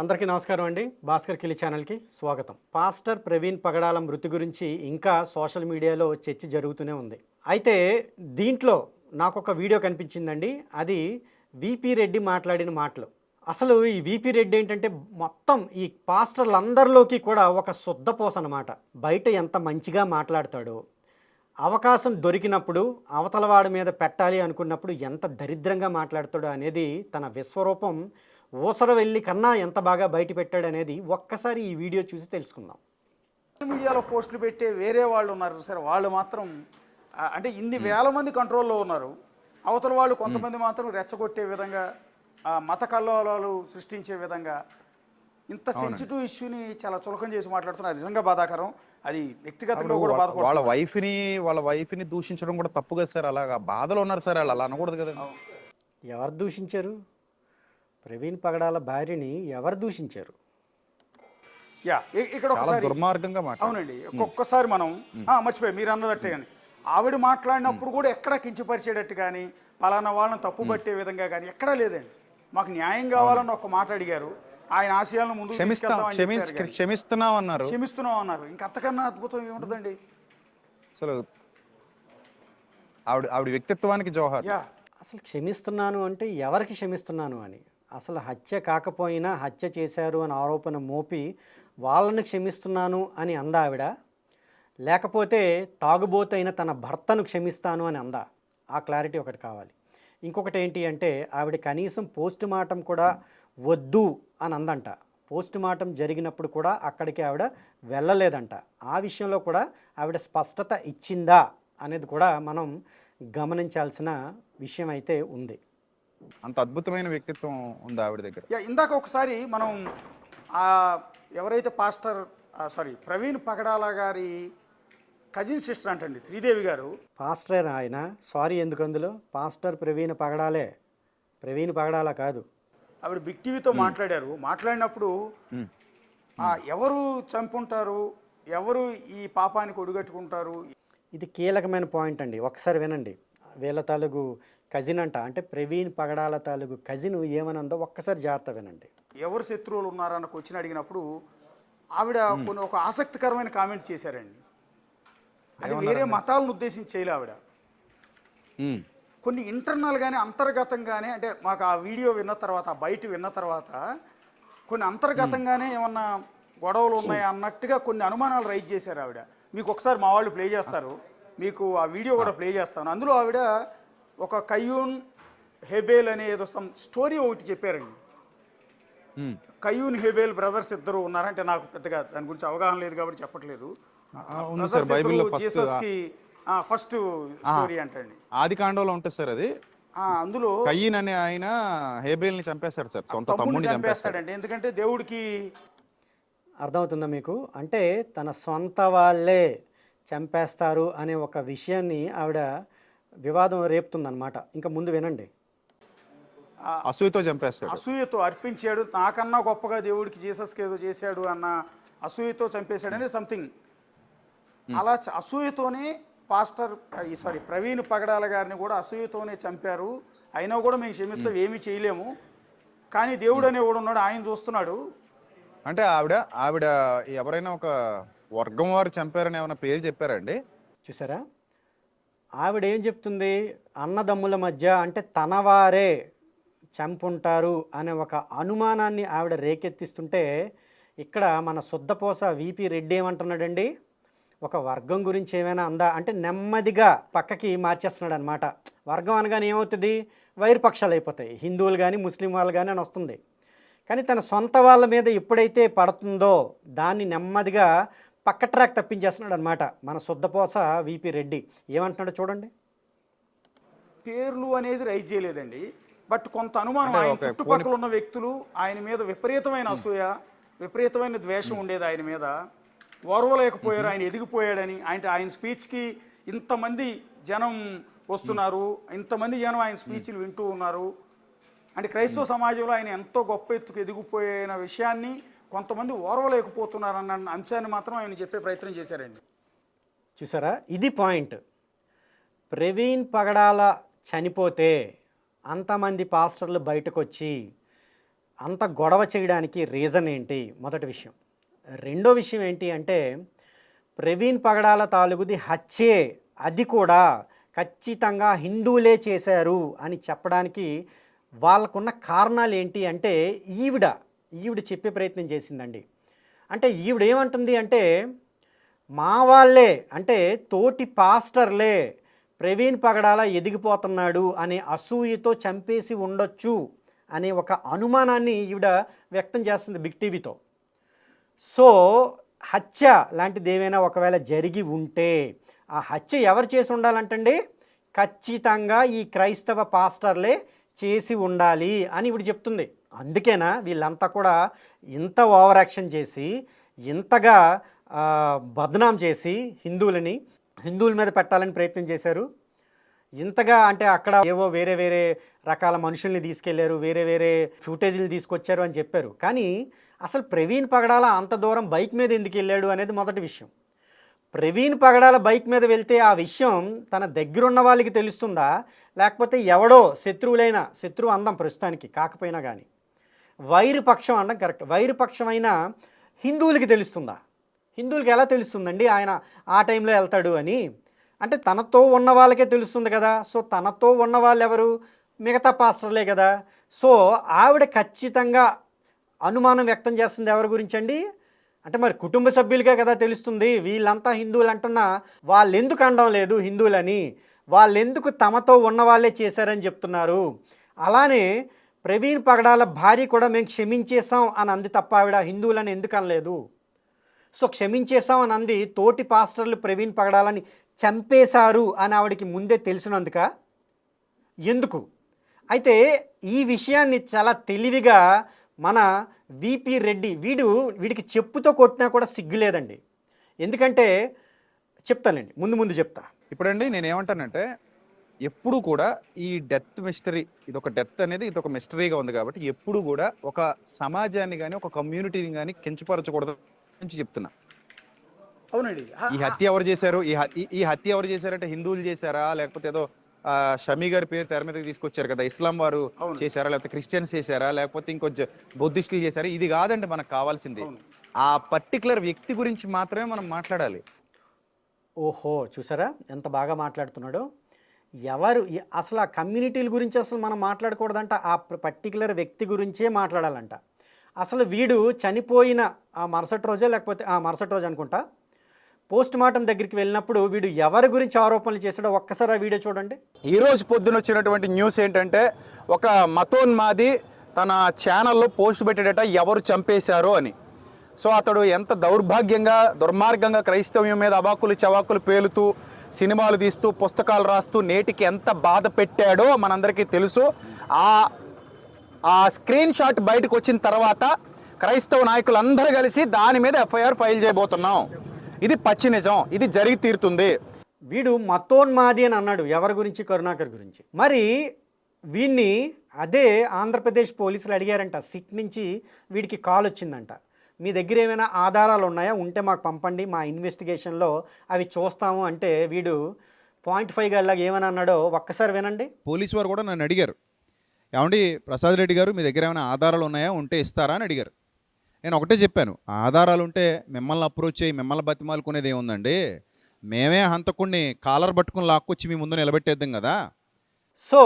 అందరికీ నమస్కారం అండి. భాస్కర్ కిలి ఛానల్కి స్వాగతం. పాస్టర్ ప్రవీణ్ పగడాల మృతి గురించి ఇంకా సోషల్ మీడియాలో చర్చ జరుగుతూనే ఉంది. అయితే దీంట్లో నాకు ఒక వీడియో కనిపించిందండి. అది విపి రెడ్డి మాట్లాడిన మాటలు. అసలు ఈ విపి రెడ్డి ఏంటంటే మొత్తం ఈ పాస్టర్లందరిలోకి కూడా ఒక శుద్ధపోస అనమాట బయట ఎంత మంచిగా మాట్లాడతాడో అవకాశం దొరికినప్పుడు అవతలవాడి మీద పెట్టాలి అనుకున్నప్పుడు ఎంత దరిద్రంగా మాట్లాడతాడో అనేది తన విశ్వరూపం ఊసర వెళ్ళి కన్నా ఎంత బాగా బయట పెట్టాడు అనేది ఒక్కసారి ఈ వీడియో చూసి తెలుసుకుందాం. సోషల్ మీడియాలో పోస్టులు పెట్టే వేరే వాళ్ళు ఉన్నారు సరే వాళ్ళు మాత్రం అంటే ఇన్ని వేల మంది కంట్రోల్లో ఉన్నారు. అవతల వాళ్ళు కొంతమంది మాత్రం రెచ్చగొట్టే విధంగా ఆ, మత కల్లోలాలు సృష్టించే విధంగా ఇంత సెన్సిటివ్ ఇష్యూని చాలా చులకం చేసి మాట్లాడుతున్నారు. అది నిజంగా బాధాకరం. అది వ్యక్తిగతంగా కూడా వాళ్ళ- వాళ్ళ బాధపడుతున్నారు. వైఫ్ని వాళ్ళ వైఫ్ని దూషించడం కూడా తప్పు కదా సార్. అలాగా బాధలో ఉన్నారు సార్. వాళ్ళు అలా అనకూడదు కదా. ఎవరు దూషించారు? ప్రవీణ్ పగడాల భార్యని ఎవరు దూషించారు? యా ఇక్కడ ఒకసారి దుర్మార్గంగా మాట అవునండి ఒక్కొక్కసారి మనం ఆ, మర్చిపోయి మీరు అన్నదట్టే కానీ ఆవిడ మాట్లాడినప్పుడు కూడా ఎక్కడ కించపరిచేటట్టు కానీ పలానా వాళ్ళని తప్పు పట్టే విధంగా కానీ ఎక్కడా లేదండి. మాకు న్యాయం కావాలని ఒక మాట అడిగారు. ఆయన ఆశయాలను కానీ. క్షమిస్తున్నాం అన్నారు. క్షమిస్తున్నాం అన్నారు. ఇంకా అంతకన్నా అద్భుతం ఏముంటుందండి? అసలు ఆవిడ ఆవిడ వ్యక్తిత్వానికి జోహార్. యా. అసలు క్షమిస్తున్నాను అంటే ఎవరికి క్షమిస్తున్నాను అని? అసలు హత్య కాకపోయినా హత్య చేశారు అని ఆరోపణ మోపి వాళ్ళని క్షమిస్తున్నాను అని అందా ఆవిడ? లేకపోతే తాగుబోతైన తన భర్తను క్షమిస్తాను అని అందా? ఆ క్లారిటీ ఒకటి కావాలి. ఇంకొకటి ఏంటి అంటే ఆవిడ కనీసం పోస్ట్ మార్టం కూడా వద్దు అని అందంట. పోస్ట్ మార్టం జరిగినప్పుడు కూడా అక్కడికి ఆవిడ వెళ్ళలేదంట. ఆ విషయంలో కూడా ఆవిడ స్పష్టత ఇచ్చిందా అనేది కూడా మనం గమనించాల్సిన విషయం అయితే ఉంది. అంత అద్భుతమైన వ్యక్తిత్వం ఉంది ఆవిడ దగ్గర. ఇందాక ఒకసారి మనం ఆ ఎవరైతే పాస్టర్ సారీ ప్రవీణ్ పగడాల గారి కజిన్ సిస్టర్ అంటండి శ్రీదేవి గారు. పాస్టర్ ఆయన సారీ ఎందుకు అందులో? పాస్టర్ ప్రవీణ్ పగడాలే. ప్రవీణ్ పగడాల కాదు. ఆవిడ బిగ్ టీవీతో మాట్లాడారు. మాట్లాడినప్పుడు ఆ, ఎవరు చంపుంటారు? ఎవరు ఈ పాపానికి ఒడిగట్టుకుంటారు? ఇది కీలకమైన పాయింట్ అండి. ఒకసారి వినండి. వీళ్ళ తాలూకు కజిన్ అంట. అంటే ప్రవీణ్ పగడాల తాలూకు కజిన్ ఏమనందో ఒక్కసారి జాగ్రత్త వినండి. ఎవరు శత్రువులు ఉన్నారన్న క్వశ్చన్ అడిగినప్పుడు ఆవిడ కొన్ని ఒక ఆసక్తికరమైన కామెంట్ చేశారండి. అంటే వేరే మతాలను ఉద్దేశించి చేయలే ఆవిడ. కొన్ని ఇంటర్నల్గానే అంతర్గతంగానే అంటే మాకు ఆ వీడియో విన్న తర్వాత బయట విన్న తర్వాత కొన్ని అంతర్గతంగానే ఏమన్నా గొడవలు ఉన్నాయా అన్నట్టుగా కొన్ని అనుమానాలు రైజ్ చేశారు ఆవిడ. మీకు ఒకసారి మా వాళ్ళు ప్లే చేస్తారు. మీకు ఆ వీడియో కూడా ప్లే చేస్తాను. అందులో ఆవిడ ఒక కయ్యూన్ హెబేల్ అనే ఏదో సమ్ స్టోరీ ఒకటి చెప్పారండి. కయ్యూన్ హెబేల్ బ్రదర్స్ ఇద్దరు ఉన్నారంటే నాకు పెద్దగా దాని గురించి అవగాహన లేదు కాబట్టి చెప్పట్లేదు. ఆ, ఉంది సార్ బైబిల్లో ఫస్ట్ జీసస్కి ఫస్ట్ స్టోరీ అంటండి. ఆది కాండంలో ఉంటుంది సార్ అది. ఆ, అందులో కయ్యన్ అనే ఆయన హేబేల్ని చంపేశాడు సార్ సొంత తమ్ముడిని చంపేస్తాడు చంపేస్తాడండి. ఎందుకంటే దేవుడికి అర్థమవుతుందా మీకు? అంటే తన సొంత వాళ్ళే చంపేస్తారు అనే ఒక విషయాన్ని ఆవిడ వివాదం రేపుతుందన్నమాట. ఇంకా ముందు వినండి. అసూయతో చంపేస్తాడు. అసూయతో అర్పించాడు. నాకన్నా గొప్పగా దేవుడికి జీసస్కి ఏదో చేశాడు అన్న అసూయతో చంపేశాడని సంథింగ్ అలా చ- అసూయతోనే పాస్టర్ ఈ సారీ ప్రవీణ్ పగడాల గారిని కూడా అసూయతోనే చంపారు. అయినా కూడా మేము క్షమిస్తాం ఏమీ చేయలేము. కానీ దేవుడు అనేవాడు ఉన్నాడు ఆయన చూస్తున్నాడు. అంటే ఆవిడ ఆవిడ ఎవరైనా ఒక వర్గం వారు చంపారని ఏమైనా పేరు చెప్పారండి చూసారా? ఆవిడ ఏం చెప్తుంది? అన్నదమ్ముల మధ్య అంటే తనవారే చంపుంటారు అనే ఒక అనుమానాన్ని ఆవిడ రేకెత్తిస్తుంటే ఇక్కడ మన శుద్ధపోస విపి రెడ్డి ఏమంటున్నాడండి? ఒక వర్గం గురించి ఏమైనా అందా? అంటే నెమ్మదిగా పక్కకి మార్చేస్తున్నాడు అనమాట వర్గం అనగానే ఏమవుతుంది? వైరుపక్షాలు అయిపోతాయి. హిందువులు కానీ ముస్లిం వాళ్ళు కానీ అని వస్తుంది. కానీ తన సొంత వాళ్ళ మీద ఎప్పుడైతే పడుతుందో దాన్ని నెమ్మదిగా పక్క ట్రాక్ తప్పించేస్తున్నాడు అనమాట మన శుద్ధపోస విపి రెడ్డి. ఏమంటున్నాడో చూడండి. పేర్లు అనేది రైజ్ చేయలేదండి. బట్ కొంత అనుమానం ఆయన చుట్టుపక్కల ఉన్న వ్యక్తులు ఆయన మీద విపరీతమైన అసూయ విపరీతమైన ద్వేషం ఉండేది ఆయన మీద. ఓర్వలేకపోయారు ఆయన ఎదిగిపోయాడని. ఆయన ఆయన స్పీచ్కి ఇంతమంది జనం వస్తున్నారు. ఇంతమంది జనం ఆయన స్పీచ్లు వింటూ ఉన్నారు. అంటే క్రైస్తవ సమాజంలో ఆయన ఎంతో గొప్ప ఎత్తుకు ఎదిగిపోయిన విషయాన్ని కొంతమంది ఓర్వలేకపోతున్నారన్న అంశాన్ని మాత్రం ఆయన చెప్పే ప్రయత్నం చేశారండి. చూసారా? ఇది పాయింట్. ప్రవీణ్ పగడాల చనిపోతే అంతమంది పాస్టర్లు బయటకు వచ్చి అంత గొడవ చేయడానికి రీజన్ ఏంటి? మొదటి విషయం. రెండో విషయం ఏంటి అంటే ప్రవీణ్ పగడాల తాలూకుది హత్యే. అది కూడా ఖచ్చితంగా హిందువులే చేశారు అని చెప్పడానికి వాళ్ళకున్న కారణాలు ఏంటి అంటే ఈవిడ ఈవిడ చెప్పే ప్రయత్నం చేసిందండి. అంటే ఈవిడ ఏమంటుంది అంటే మా వాళ్ళే అంటే తోటి పాస్టర్లే ప్రవీణ్ పగడాల ఎదిగిపోతున్నాడు అనే అసూయతో చంపేసి ఉండొచ్చు అనే ఒక అనుమానాన్ని ఈవిడ వ్యక్తం చేస్తుంది బిగ్ టీవీతో. సో హత్య లాంటిది ఏమైనా ఒకవేళ జరిగి ఉంటే ఆ హత్య ఎవరు చేసి ఉండాలంటండి? ఖచ్చితంగా ఈ క్రైస్తవ పాస్టర్లే చేసి ఉండాలి అని ఇప్పుడు చెప్తుంది. అందుకేనా వీళ్ళంతా కూడా ఇంత ఓవర్ యాక్షన్ చేసి ఇంతగా బద్నాం బదనాం చేసి హిందువులని హిందువుల మీద పెట్టాలని ప్రయత్నం చేశారు. ఇంతగా అంటే అక్కడ ఏవో వేరే వేరే రకాల మనుషుల్ని తీసుకెళ్ళారు వేరే వేరే ఫుటేజీలు తీసుకొచ్చారు అని చెప్పారు. కానీ అసలు ప్రవీణ్ పగడాల అంత దూరం బైక్ మీద ఎందుకు వెళ్ళాడు అనేది మొదటి విషయం. ప్రవీణ్ పగడాల బైక్ మీద వెళ్తే ఆ విషయం తన దగ్గరున్న వాళ్ళకి తెలుస్తుందా? లేకపోతే ఎవడో శత్రువులైన శత్రువు అందం ప్రస్తుతానికి కాకపోయినా కానీ వైరు పక్షం అనడం కరెక్ట్. వైరుపక్షమైన హిందువులకి తెలుస్తుందా? హిందువులకి ఎలా తెలుస్తుందండి? ఆయన ఆ టైంలో వెళ్తాడు అని. అంటే తనతో ఉన్న వాళ్ళకే తెలుస్తుంది కదా. సో తనతో ఉన్న వాళ్ళు ఎవరు మిగతా పాస్టర్లే కదా. సో ఆవిడ ఖచ్చితంగా అనుమానం వ్యక్తం చేస్తుంది ఎవరి గురించి అండి అంటే మరి కుటుంబ సభ్యులకే కదా తెలుస్తుంది. వీళ్ళంతా హిందువులు అంటున్నా వాళ్ళు ఎందుకు అనడం లేదు హిందువులని? వాళ్ళెందుకు తమతో ఉన్న వాళ్ళే చేశారని చెప్తున్నారు? అలానే ప్రవీణ్ పగడాల భార్య కూడా మేము క్షమించేశాం అని అంది తప్ప ఆవిడ హిందువులని ఎందుకు అనలేదు? సో క్షమించేశాం అని అంది తోటి పాస్టర్లు ప్రవీణ్ పగడాలని చంపేశారు అని ఆవిడకి ముందే తెలిసినందుక? ఎందుకు? అయితే ఈ విషయాన్ని చాలా తెలివిగా మన విపి రెడ్డి వీడు వీడికి చెప్పుతో కొట్టినా కూడా సిగ్గు లేదండి ఎందుకంటే చెప్తానండి ముందు ముందు చెప్తా. ఇప్పుడండి నేను ఏమంటానంటే ఎప్పుడు కూడా ఈ డెత్ మిస్టరీ ఇది ఒక డెత్ అనేది ఇది ఒక మిస్టరీగా ఉంది కాబట్టి ఎప్పుడు కూడా ఒక సమాజాన్ని కానీ ఒక కమ్యూనిటీని కానీ కించపరచకూడదు నుంచి చెప్తున్నా. అవునండి. ఈ హత్య ఎవరు చేశారు? ఈ ఈ- హత్య ఎవరు చేశారంటే హిందువులు చేశారా? లేకపోతే ఏదో ఆ, షమీ గారి పేరు తెర మీదకి తీసుకొచ్చారు కదా ఇస్లాం వారు. చేశారా? లేకపోతే క్రిస్టియన్స్ చేశారా? లేకపోతే ఇంకో జ- బుద్ధిస్టులు చేశారా? ఇది కాదండి మనకు కావాల్సింది. ఆ పర్టికులర్ వ్యక్తి గురించి మాత్రమే మనం మాట్లాడాలి. ఓహో చూసారా? ఎంత బాగా మాట్లాడుతున్నాడు. ఎవరు అసలు ఆ కమ్యూనిటీల గురించి అసలు మనం మాట్లాడకూడదంట. ఆ పర్టికులర్ వ్యక్తి గురించే మాట్లాడాలంట. అసలు వీడు చనిపోయిన ఆ మరుసటి రోజే లేకపోతే ఆ మరుసటి రోజు అనుకుంటా పోస్ట్ మార్టం దగ్గరికి వెళ్ళినప్పుడు వీడు ఎవరి గురించి ఆరోపణలు చేశాడో ఒక్కసారి ఆ వీడియో చూడండి. ఈరోజు పొద్దున వచ్చినటువంటి న్యూస్ ఏంటంటే ఒక మతోన్మాది తన ఛానల్లో పోస్ట్ పెట్టాడట ఎవరు చంపేశారో అని. సో అతడు ఎంత దౌర్భాగ్యంగా దుర్మార్గంగా క్రైస్తవ్యం మీద అవాకులు చవాకులు పేలుతూ సినిమాలు తీస్తూ పుస్తకాలు రాస్తూ నేటికి ఎంత బాధ పెట్టాడో మనందరికీ తెలుసు. ఆ ఆ స్క్రీన్ షాట్ బయటకు వచ్చిన తర్వాత క్రైస్తవ నాయకులందరూ కలిసి దాని మీద ఎఫ్ఐఆర్ ఫైల్ చేయబోతున్నాం. ఇది పచ్చి నిజం. ఇది జరిగి తీరుతుంది. వీడు మతోన్మాది అని అన్నాడు. ఎవరి గురించి? కరుణాకర్ గురించి. మరి వీడిని అదే ఆంధ్రప్రదేశ్ పోలీసులు అడిగారంట. సిట్ నుంచి వీడికి కాల్ వచ్చిందంట. మీ దగ్గర ఏమైనా ఆధారాలు ఉన్నాయా? ఉంటే మాకు పంపండి. మా ఇన్వెస్టిగేషన్లో అవి చూస్తాము అంటే వీడు పాయింట్ ఫైవ్ గల్లాగా ఏమని అన్నాడో ఒక్కసారి వినండి. పోలీసు వారు కూడా నన్ను అడిగారు. ఏమండి ప్రసాద్ రెడ్డి గారు మీ దగ్గర ఏమైనా ఆధారాలు ఉన్నాయా? ఉంటే ఇస్తారా అని అడిగారు. నేను ఒకటే చెప్పాను. ఆధారాలు ఉంటే మిమ్మల్ని అప్రోచ్ చేయి మిమ్మల్ని బతిమాలుకునేది ఏముందండి? మేమే హంతకుణ్ణి కాలర్ పట్టుకుని లాక్కొచ్చి మీ ముందు నిలబెట్టేద్దాం కదా? సో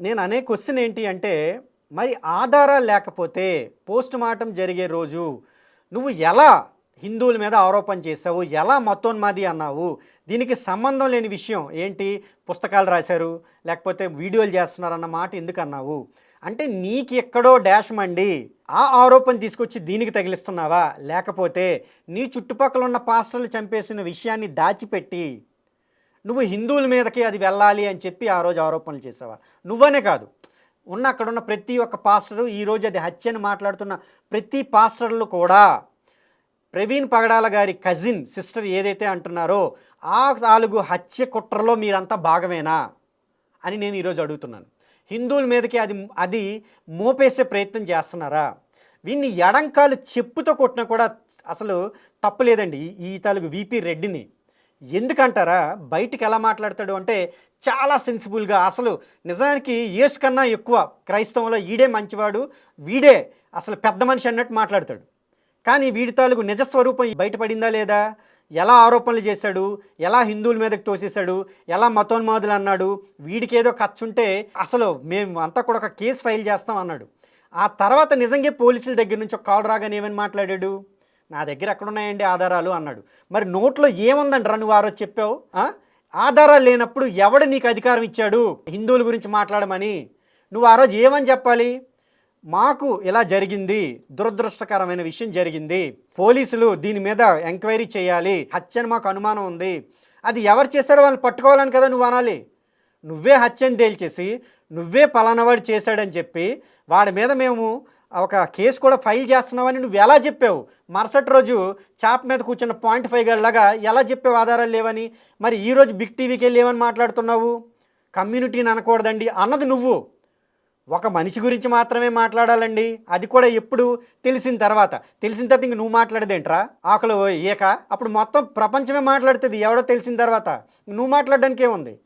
నేను అనే క్వశ్చన్ ఏంటి అంటే మరి ఆధారాలు లేకపోతే పోస్ట్ మార్టం జరిగే రోజు నువ్వు ఎలా హిందువుల మీద ఆరోపణ చేసావు ఎలా మతోన్మాది అన్నావు? దీనికి సంబంధం లేని విషయం ఏంటి? పుస్తకాలు రాశారు లేకపోతే వీడియోలు చేస్తున్నారన్న మాట ఎందుకు అన్నావు? అంటే నీకు ఎక్కడో డాష్ మండి ఆ ఆరోపణ తీసుకొచ్చి దీనికి తగిలిస్తున్నావా? లేకపోతే నీ చుట్టుపక్కల ఉన్న పాస్టర్లు చంపేసిన విషయాన్ని దాచిపెట్టి నువ్వు హిందువుల మీదకి అది వెళ్ళాలి అని చెప్పి ఆ రోజు ఆరోపణలు చేసావా? నువ్వనే కాదు. ఉన్న అక్కడ ఉన్న ప్రతి ఒక్క పాస్టరు ఈరోజు అది హత్యని మాట్లాడుతున్న ప్రతి పాస్టర్లు కూడా ప్రవీణ్ పగడాల గారి కజిన్ సిస్టర్ ఏదైతే అంటున్నారో ఆ నాలుగు హత్య కుట్రలో మీరంతా భాగమేనా అని నేను ఈరోజు అడుగుతున్నాను. హిందువుల మీదకి అది అది మోపేసే ప్రయత్నం చేస్తున్నారా? వీన్ని ఎడంకాలు చెప్పుతో కొట్టినా కూడా అసలు తప్పు లేదండి ఈ- ఈ తాలూకు విపి రెడ్డిని. ఎందుకంటారా? బయటికి ఎలా మాట్లాడతాడు అంటే చాలా సెన్సిబుల్గా అసలు నిజానికి యేసు కన్నా ఎక్కువ క్రైస్తవంలో ఈడే మంచివాడు వీడే అసలు పెద్ద మనిషి అన్నట్టు మాట్లాడతాడు. కానీ వీడి తాలూకు నిజస్వరూపం బయటపడిందా లేదా? ఎలా ఆరోపణలు చేశాడు? ఎలా హిందువుల మీదకి తోసేశాడు? ఎలా మతోన్మాదులు అన్నాడు? వీడికి ఏదో ఖర్చుంటే అసలు మేము అంతా కూడా ఒక కేసు ఫైల్ చేస్తాం అన్నాడు. ఆ తర్వాత నిజంగా పోలీసుల దగ్గర నుంచి ఒక కాల్ రాగానే ఏమని మాట్లాడాడు? నా దగ్గర ఎక్కడున్నాయండి ఆధారాలు అన్నాడు. మరి నోట్లో ఏముందండి రా నువ్వు ఆ రోజు చెప్పావు? ఆధారాలు లేనప్పుడు ఎవడు నీకు అధికారం ఇచ్చాడు? హిందువుల గురించి మాట్లాడమని. నువ్వు ఆ రోజు ఏమని చెప్పాలి? మాకు ఇలా జరిగింది దురదృష్టకరమైన విషయం జరిగింది. పోలీసులు దీని మీద ఎంక్వైరీ చేయాలి హత్యని మాకు అనుమానం ఉంది. అది ఎవరు చేశారో వాళ్ళని పట్టుకోవాలని కదా నువ్వు అనాలి. నువ్వే హత్యని తేల్చేసి నువ్వే పలానావాడు చేశాడని చెప్పి వాడి మీద మేము ఒక కేసు కూడా ఫైల్ చేస్తున్నావని నువ్వు ఎలా చెప్పావు? మరుసటి రోజు చాప్ మీద కూర్చున్న పాయింట్ ఫైవ్ గల్లాగా ఎలా చెప్పావు? ఆధారాలు లేవని. మరి ఈరోజు బిగ్ టీవీకి వెళ్ళి ఏమని మాట్లాడుతున్నావు? కమ్యూనిటీని అనకూడదండి అన్నది నువ్వు. ఒక మనిషి గురించి మాత్రమే మాట్లాడాలండి. అది కూడా ఎప్పుడు? తెలిసిన తర్వాత. తెలిసిన తర్వాత ఇంక నువ్వు మాట్లాడదేంట్రా? ఆకలి ఏక? అప్పుడు మొత్తం ప్రపంచమే మాట్లాడుతుంది. ఎవడో తెలిసిన తర్వాత. నువ్వు మాట్లాడడానికి ఏముంది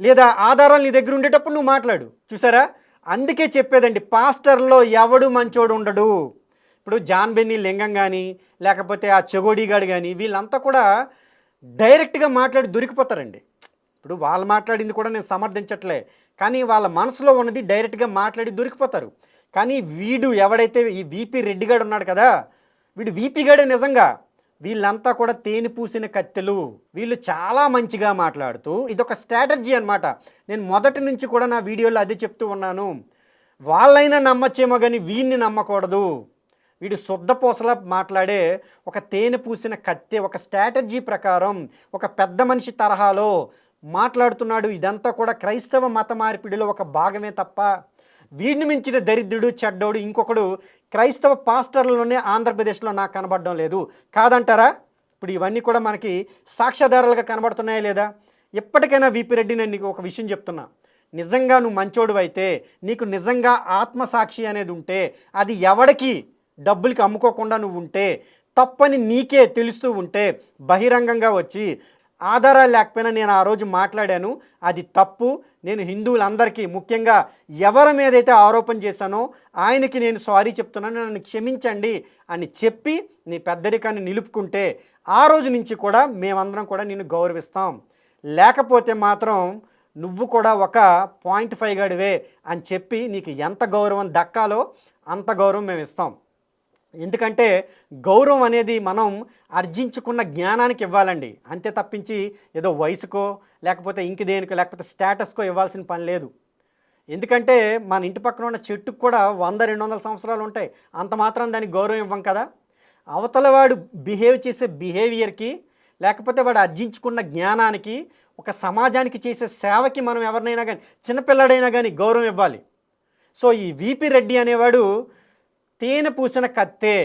లేదా ఆధారాలు నీ దగ్గర ఉండేటప్పుడు నువ్వు మాట్లాడు. చూసారా? అందుకే చెప్పేదండి పాస్టర్లో ఎవడు మంచోడు ఉండడు. ఇప్పుడు జాన్ బెన్నీ లింగం కానీ లేకపోతే ఆ చెగోడిగాడు కానీ వీళ్ళంతా కూడా డైరెక్ట్గా మాట్లాడి దొరికిపోతారండి. ఇప్పుడు వాళ్ళు మాట్లాడింది కూడా నేను సమర్థించట్లే కానీ వాళ్ళ మనసులో ఉన్నది డైరెక్ట్గా మాట్లాడి దొరికిపోతారు. కానీ వీడు ఎవడైతే ఈ వీపీ రెడ్డిగాడు ఉన్నాడు కదా వీడు వీపీ గాడే నిజంగా. వీళ్ళంతా కూడా తేనె పూసిన కత్తెలు. వీళ్ళు చాలా మంచిగా మాట్లాడుతూ ఇదొక స్ట్రాటజీ అన్నమాట. నేను మొదటి నుంచి కూడా నా వీడియోలో అదే చెప్తూ ఉన్నాను. వాళ్ళైనా నమ్మచ్చేమో కానీ వీడిని నమ్మకూడదు. వీడు శుద్ధపూసలా మాట్లాడే ఒక తేనె పూసిన కత్తె ఒక స్ట్రాటజీ ప్రకారం ఒక పెద్ద మనిషి తరహాలో మాట్లాడుతున్నాడు. ఇదంతా కూడా క్రైస్తవ మత మార్పిడిలో ఒక భాగమే తప్ప వీడిని మించిన దరిద్రుడు చెడ్డోడు ఇంకొకడు క్రైస్తవ పాస్టర్లలోనే ఆంధ్రప్రదేశ్లో నాకు కనబడడం లేదు. కాదంటారా? ఇప్పుడు ఇవన్నీ కూడా మనకి సాక్ష్యాధారాలుగా కనబడుతున్నాయా లేదా? ఎప్పటికైనా విపి రెడ్డి నేను నీకు ఒక విషయం చెప్తున్నా. నిజంగా నువ్వు మంచోడు అయితే నీకు నిజంగా ఆత్మసాక్షి అనేది ఉంటే అది ఎవడికి డబ్బులకి అమ్ముకోకుండా నువ్వు ఉంటే తప్పని నీకే తెలుస్తూ ఉంటే బహిరంగంగా వచ్చి ఆధారాలు లేకపోయినా నేను ఆ రోజు మాట్లాడాను. అది తప్పు. నేను హిందువులందరికీ ముఖ్యంగా ఎవరి మీదైతే ఆరోపణ చేశానో ఆయనకి నేను సారీ చెప్తున్నాను. నన్ను క్షమించండి అని చెప్పి నీ పెద్దరికాన్ని నిలుపుకుంటే ఆ రోజు నుంచి కూడా మేమందరం కూడా నిన్ను గౌరవిస్తాం. లేకపోతే మాత్రం నువ్వు కూడా ఒక పాయింట్ ఫైవ్ గడివే అని చెప్పి నీకు ఎంత గౌరవం దక్కాలో అంత గౌరవం మేము ఇస్తాం. ఎందుకంటే గౌరవం అనేది మనం ఆర్జించుకున్న జ్ఞానానికి ఇవ్వాలండి. అంతే తప్పించి ఏదో వయసుకో లేకపోతే ఇంక దేనికో లేకపోతే స్టేటస్కో ఇవ్వాల్సిన పని లేదు. ఎందుకంటే మన ఇంటి పక్కన ఉన్న చెట్టుకు కూడా వంద రెండు వందల సంవత్సరాలు ఉంటాయి. అంత మాత్రం దానికి గౌరవం ఇవ్వం కదా. అవతల వాడు బిహేవ్ చేసే బిహేవియర్కి లేకపోతే వాడు ఆర్జించుకున్న జ్ఞానానికి ఒక సమాజానికి చేసే సేవకి మనం ఎవరినైనా కానీ చిన్నపిల్లడైనా కానీ గౌరవం ఇవ్వాలి. సో ఈ విపి రెడ్డి అనేవాడు తేనె పూసిన కత్తే.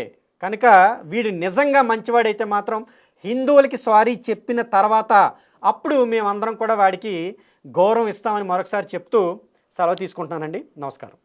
కనుక వీడు నిజంగా మంచివాడైతే మాత్రం హిందువులకి సారీ చెప్పిన తర్వాత అప్పుడు మేమందరం కూడా వాడికి గౌరవం ఇస్తామని మరొకసారి చెప్తూ సెలవు తీసుకుంటున్నానండి. నమస్కారం.